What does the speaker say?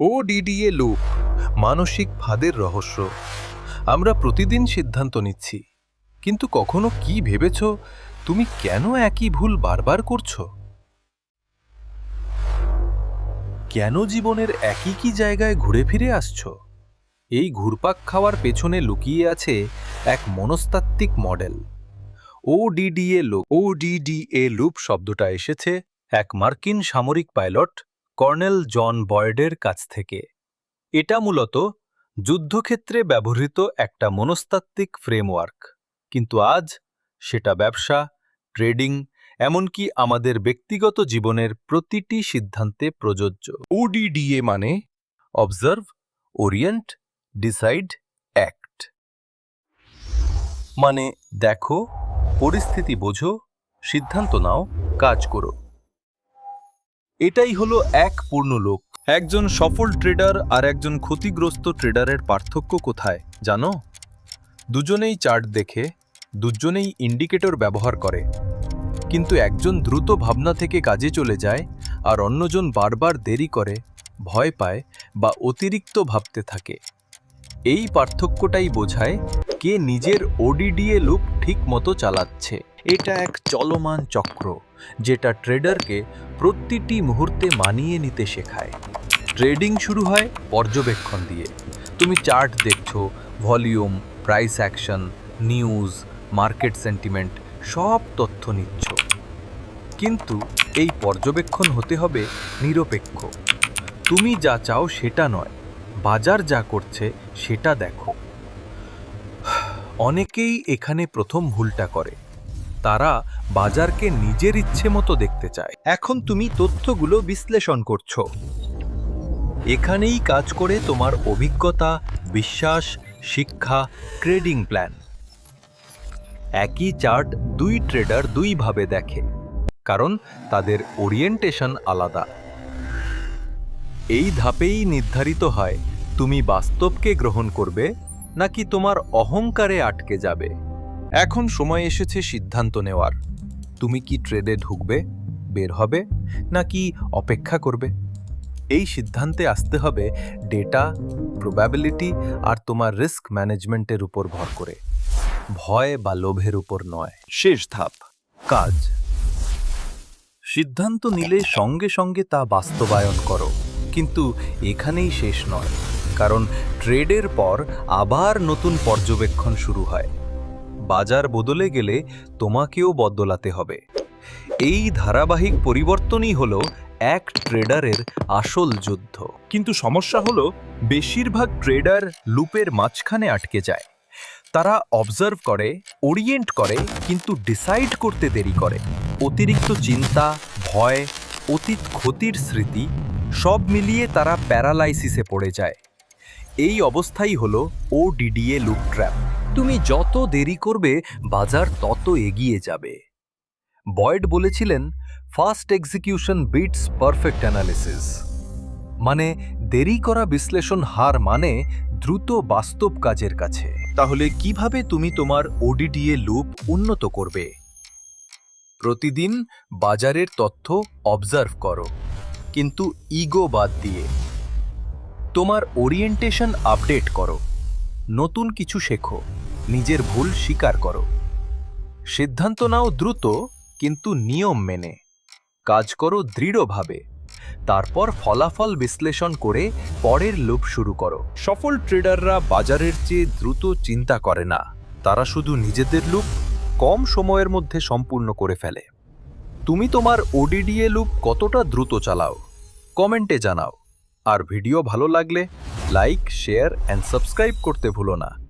ও DDA loop, মানসিক ফাঁদের রহস্য। আমরা প্রতিদিন সিদ্ধান্ত নিচ্ছি। কিন্তু কখনো কি ভেবেছ? তুমি কেন একই ভুল বারবার করছ? কেন জীবনের একই কি জায়গায় ঘুরে ফিরে আসছো? এই ঘুরপাক খাওয়ার পেছনে লুকিয়ে আছে এক মনস্তাত্ত্বিক model. OODA loop OODA loop শব্দটা এসেছে এক মার্কিন সামরিক পাইলট কর্নেল জন বয়েডের কাছ থেকে। এটা মূলত যুদ্ধক্ষেত্রে ব্যবহৃত একটা মনস্তাত্ত্বিক ফ্রেমওয়ার্ক কিন্তু আজ সেটা ব্যবসা ট্রেডিং এমনকি আমাদের ব্যক্তিগত জীবনের প্রতিটি সিদ্ধান্তে প্রযোজ্য। ওডিডিএ মানে অবজার্ভ ওরিয়েন্ট ডিসাইড অ্যাক্ট মানে দেখো পরিস্থিতি বোঝো সিদ্ধান্ত নাও কাজ করো। এটাই হলো এক পূর্ণ লোক। একজন সফল ট্রেডার আর একজন ক্ষতিগ্রস্ত ট্রেডারের পার্থক্য কোথায়, জানো? দুজনেই চার্ট দেখে, দুজনেই ইন্ডিকেটর ব্যবহার করে। কিন্তু একজন দ্রুত ভাবনা থেকে কাজে চলে যায় আর অন্যজন বারবার দেরি করে, ভয় পায় বা অতিরিক্ত ভাবতে থাকে। এই পার্থক্যটাই বোঝায় কে নিজের ওডিডিএ লুপ ঠিক মতো চালাচ্ছে। এটা এক চলমান চক্র। যেটা ট্রেডারকে প্রতিটি মুহূর্তে মানিয়ে নিতে শেখায়। ট্রেডিং শুরু হয় পর্যবেক্ষণ দিয়ে। তুমি চার্ট দেখছ, volume, price action, news, market sentiment, সব তথ্য নিচ্ছ। কিন্তু এই পর্যবেক্ষণ হতে হবে নিরপেক্ষ। তুমি যা চাও সেটা নয়, বাজার যা করছে সেটা দেখো। অনেকেই এখানে প্রথম ভুলটা করে। তারা বাজারকে নিজের ইচ্ছে মতো দেখতে চায়। এখন তুমি তথ্যগুলো বিশ্লেষণ করছ। এখানেই কাজ করে তোমার অভিজ্ঞতা, বিশ্বাস, শিক্ষা, ট্রেডিং প্ল্যান। একই চার্ট দুই ট্রেডার দুইভাবে দেখে, কারণ তাদের ওরিয়েন্টেশন আলাদা। এই ধাপেই নির্ধারিত হয়, তুমি বাস্তবকে গ্রহণ করবে নাকি তোমার অহংকারে আটকে যাবে। এখন সময় এসেছে সিদ্ধান্ত নেওয়ার। তুমি কি ট্রেডে ঢুকবে, বের হবে, নাকি অপেক্ষা করবে? এই সিদ্ধান্তে আসতে হবে ডেটা, প্রবাবিলিটি আর তোমার রিস্ক ম্যানেজমেন্টের উপর ভর করে। ভয় বা লোভের উপর নয়। শেষ ধাপ, কাজ। সিদ্ধান্ত নিলে সঙ্গে সঙ্গে তা বাস্তবায়ন করো। কিন্তু এখানেই শেষ নয়, কারণ ট্রেডের পর আবার নতুন পর্যবেক্ষণ শুরু হয়। বাজার বদলে গেলে তোমাকেও বদলাতে হবে। এই ধারাবাহিক পরিবর্তনই হল এক ট্রেডারের আসল যুদ্ধ। কিন্তু সমস্যা হলো, বেশিরভাগ ট্রেডার লুপের মাঝখানে আটকে যায়। তারা অবজার্ভ করে ওরিয়েন্ট করে, কিন্তু ডিসাইড করতে দেরি করে। অতিরিক্ত চিন্তা, ভয়, অতীত ক্ষতির স্মৃতি, সব মিলিয়ে তারা প্যারালাইসিসে পড়ে যায়। এই অবস্থাই হলো ও ডিডিএ লুপ ট্র্যাপ তুমি যত দেরি করবে, বাজার তত এগিয়ে যাবে। বয়েড বলেছিলেন fast execution beats perfect analysis মানে দেরি করা বিশ্লেষণ হার মানে দ্রুত বাস্তব কাজের কাছে। তাহলে কীভাবে তুমি তোমার ওডিডিএ লুপ উন্নত করবে? প্রতিদিন বাজারের তথ্য অবজার্ভ করো, কিন্তু ইগো বাদ দিয়ে। তোমার ওরিয়েন্টেশন আপডেট করো, নতুন কিছু শেখো। নিজের ভুল স্বীকার করো। সিদ্ধান্ত নাও দ্রুত, কিন্তু নিয়ম মেনে। কাজ করো দৃঢ়ভাবে। তারপর ফলাফল বিশ্লেষণ করে পরের লুপ শুরু করো। সফল ট্রেডাররা বাজারের চেয়ে দ্রুত চিন্তা করে না। তারা শুধু নিজেদের লুপ কম সময়ের মধ্যে সম্পূর্ণ করে ফেলে। তুমি তোমার ওডিডিএ লুপ কতটা দ্রুত চালাও? কমেন্টে জানাও। আর ভিডিও ভালো লাগলে লাইক, শেয়ার অ্যান্ড সাবস্ক্রাইব করতে ভুলো না।